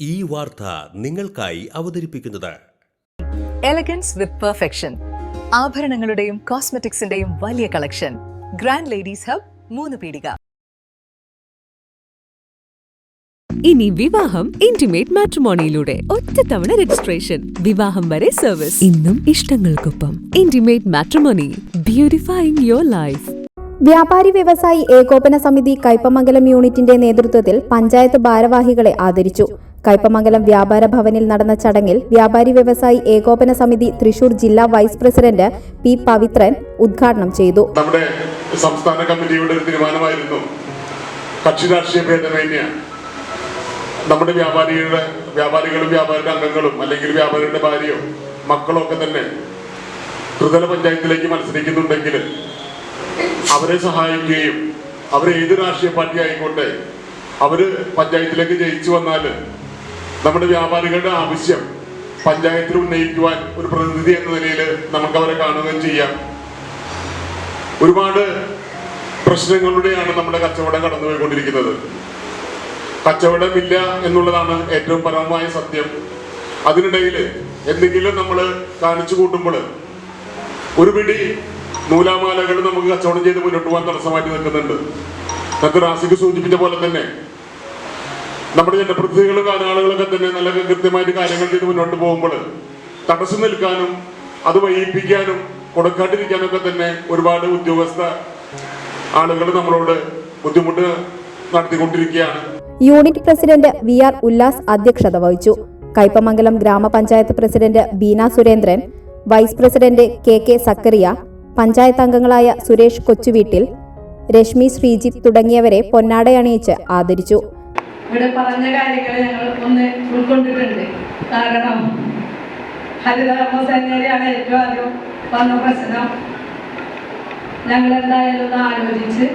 ഈ വാർത്ത നിങ്ങൾക്കായി അവതരിപ്പിക്കുന്നത്. എലഗൻസ് വിത്ത് പെർഫെക്ഷൻ ആഭരണങ്ങളുടെയും കോസ്മെറ്റിക്സിന്റെയും വലിയ കളക്ഷൻ ഗ്രാൻഡ് ലേഡീസ് ഹബ് മൂന്ന് പീടിക. ഇനി വിവാഹം ഇന്റിമേറ്റ് മാട്രിമോണിയിലൂടെ ഒറ്റത്തവണ രജിസ്ട്രേഷൻ വിവാഹം വരെ സർവീസ് ഇന്നും ഇഷ്ടങ്ങൾക്കൊപ്പം. Intimate matrimony beautifying your life വ്യാപാരി വ്യവസായി ഏകോപന സമിതി കൈപ്പമംഗലം യൂണിറ്റിന്റെ നേതൃത്വത്തിൽ പഞ്ചായത്ത് ഭാരവാഹികളെ ആദരിച്ചു. കയ്പമംഗലം വ്യാപാര ഭവനിൽ നടന്ന ചടങ്ങിൽ വ്യാപാരി വ്യവസായി ഏകോപന സമിതി തൃശൂർ ജില്ലാ വൈസ് പ്രസിഡന്റ് പി പവിത്രൻ ഉദ്ഘാടനം ചെയ്തു. നമ്മുടെ സംസ്ഥാന കമ്മിറ്റിയുടെ തീരുമാനമായിരുന്നു. കക്ഷി രാഷ്ട്രീയ ഭേദമേന്യ. നമ്മുടെ വ്യാപാരികളുടെ വ്യാപാരികളും വ്യാപാരിയുടെ അംഗങ്ങളും അല്ലെങ്കിൽ വ്യാപാരിയുടെ ഭാര്യയോ മക്കളോ ഒക്കെ തന്നെ ത്രിതല പഞ്ചായത്തിലേക്ക് മത്സരിക്കുന്നുണ്ടെങ്കിൽ അവരെ സഹായിക്കുകയും അവർ ഏത് രാഷ്ട്രീയ പാർട്ടി ആയിക്കോട്ടെ അവർ പഞ്ചായത്തിലേക്ക് ജയിച്ചു വന്നാൽ നമ്മുടെ വ്യാപാരികളുടെ ആവശ്യം പഞ്ചായത്തിൽ ഉന്നയിക്കുവാൻ ഒരു പ്രതിനിധി എന്ന നിലയിൽ നമുക്ക് അവരെ കാണുകയും ചെയ്യാം. ഒരുപാട് പ്രശ്നങ്ങളിലൂടെയാണ് നമ്മുടെ കച്ചവടം കടന്നുപോയിക്കൊണ്ടിരിക്കുന്നത്. കച്ചവടമില്ല എന്നുള്ളതാണ് ഏറ്റവും പരമമായ സത്യം. അതിനിടയിൽ എന്തെങ്കിലും നമ്മൾ കാണിച്ചു കൂട്ടുമ്പോൾ ഒരു പിടി നൂലാമാലകൾ നമുക്ക് കച്ചവടം ചെയ്ത് മുന്നോട്ട് പോകാൻ തടസ്സമായിട്ട് നിൽക്കുന്നുണ്ട്. നമുക്ക് റാസിക്ക് സൂചിപ്പിച്ച പോലെ തന്നെ നമ്മുടെ ജനപ്രതിനിധികളും ആളുകളൊക്കെ തന്നെ നല്ല കൃത്യമായിട്ട് കാര്യങ്ങൾ ചെയ്ത് മുന്നോട്ട് പോകുമ്പോൾ തടസ്സം നിൽക്കാനും അത് വൈകിപ്പിക്കാനും കൊടുക്കാണ്ടിരിക്കാനൊക്കെ തന്നെ ഒരുപാട് ഉദ്യോഗസ്ഥ ആളുകൾ നമ്മളോട് ബുദ്ധിമുട്ട് നടത്തിക്കൊണ്ടിരിക്കുകയാണ്. Unit president V R Ullas അധ്യക്ഷത വഹിച്ചു. കൈപ്പമംഗലം ഗ്രാമപഞ്ചായത്ത് president Beena Surendran vice president K K Zacharia panchayat അംഗങ്ങളായ സുരേഷ് കൊച്ചുവീട്ടിൽ രശ്മി ശ്രീജിത്ത് തുടങ്ങിയവരെ പൊന്നാടയണിയിച്ച് ആദരിച്ചു. ഇവിടെ പറഞ്ഞ കാര്യങ്ങൾ ഞങ്ങൾ ഒന്ന് ഉൾക്കൊണ്ടിട്ടുണ്ട്. കാരണം ഹരിതകർമ്മ ഏറ്റവും ആദ്യം വന്ന പ്രശ്നം. ഞങ്ങൾ എന്തായാലും ഒന്ന് ആലോചിച്ച്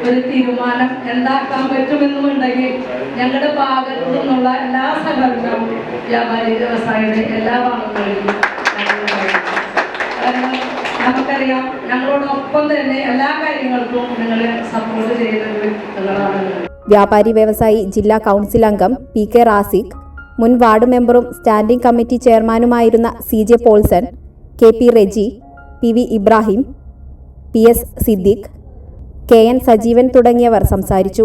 ഒരു തീരുമാനം എന്താക്കാൻ പറ്റുമെന്നുമുണ്ടെങ്കിൽ ഞങ്ങളുടെ ഭാഗത്തു നിന്നുള്ള എല്ലാ സഹകരണവും വ്യാപാരി വ്യവസായിയുടെ എല്ലാ ഭാഗങ്ങളിലും നമുക്കറിയാം ഞങ്ങളോടൊപ്പം തന്നെ എല്ലാ കാര്യങ്ങൾക്കും നിങ്ങൾ സപ്പോർട്ട് ചെയ്യുന്നത് നിങ്ങളാണ് വ്യാപാരി വ്യവസായി ജില്ലാ കൗൺസിൽ അംഗം പി കെ റാസിഖ് മുൻ വാർഡ് മെമ്പറും standing committee ചെയർമാനുമായിരുന്ന C J Paulson K P Reji P V Ibrahim P S Siddique K N Sajeevan തുടങ്ങിയവർ സംസാരിച്ചു.